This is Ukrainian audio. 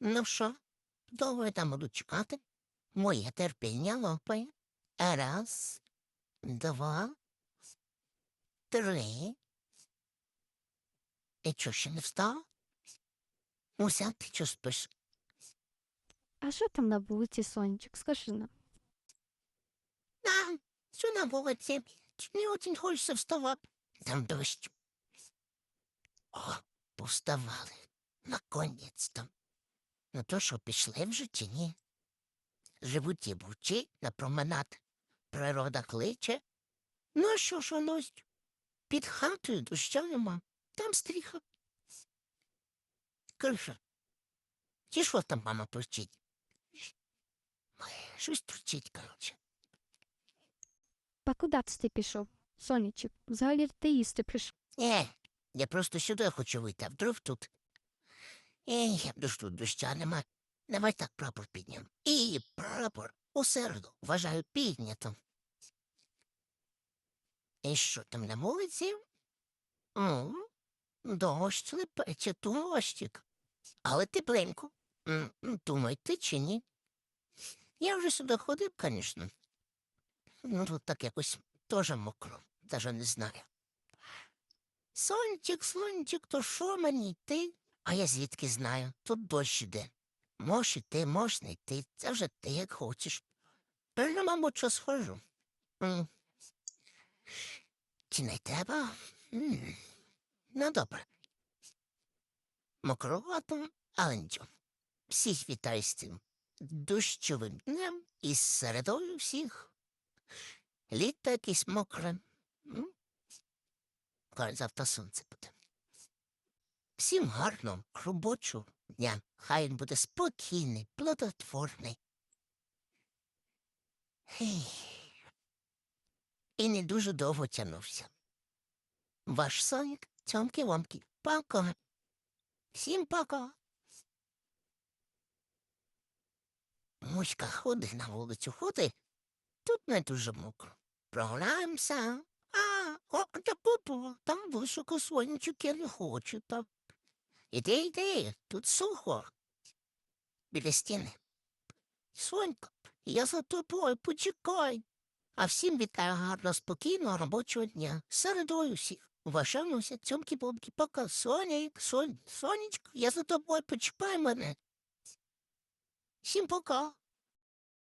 Ну що, довго я там буду чекати? Моє терпіння лопає. Раз, два, три. І чого ще не встав? Уся ти чого спиш? А що там на вулиці, сонечок? Скажи нам. А, що на вулиці? Чи Не очень хочеться вставати. Там дощ. О, повставали. Наконець-то. Ну то що, пішли вже чи ні? Живуть і бучі на променад. Природа кличе. Ну, а що ж вонось? Під хатою доща нема. Там стріха. Криша. Чи що там мама пурчить? Щось турчить, коротше. Па ти пішов? Сонечок, взагалі ти їсти прийшов. Е, я просто сюди хочу вийти, а вдруг тут. Я б тут доща нема. Давай так прапор підням. І прапор у середу вважаю піднятим. І що там на вулиці? Ну, дощ липече, дощик. Але тепленько. М, ти чи ні? Я вже сюди ходив, звісно. Ну, тут так якось теж мокро, даже не знаю. Сончик, сончик, то що мені йти? А я звідки знаю? Тут дощ іде. Мож іти, мож не йти. Це вже ти як хочеш. Певно, мабуть, що схожу. Чи не треба? Ну, добре. Мокровато, але нічого. Всіх вітаю з цим дощовим днем і з середою всіх. Літо якесь мокре. М? Коли завтра сонце буде. Всім гарного робочого дня. Хай він буде спокійний, плодотворний. І не дуже довго тягнувся. Ваш соник цьомки-вомки. Пока. Всім пока. Муська ходить на вулицю ходить. Тут не дуже мокро. Прогуляємося. А, о, та папа, там високо сонечок я не хочу там. Іди, іди, тут сухо. Біля стіни. Сонька, я за тобою, почекай. А всім вітаю гарно, спокійного робочого дня. Середою всіх. Вважаємося цьомки бомки пока. Сонік, сон, сонечко, я за тобою, почекай мене. Всім пока.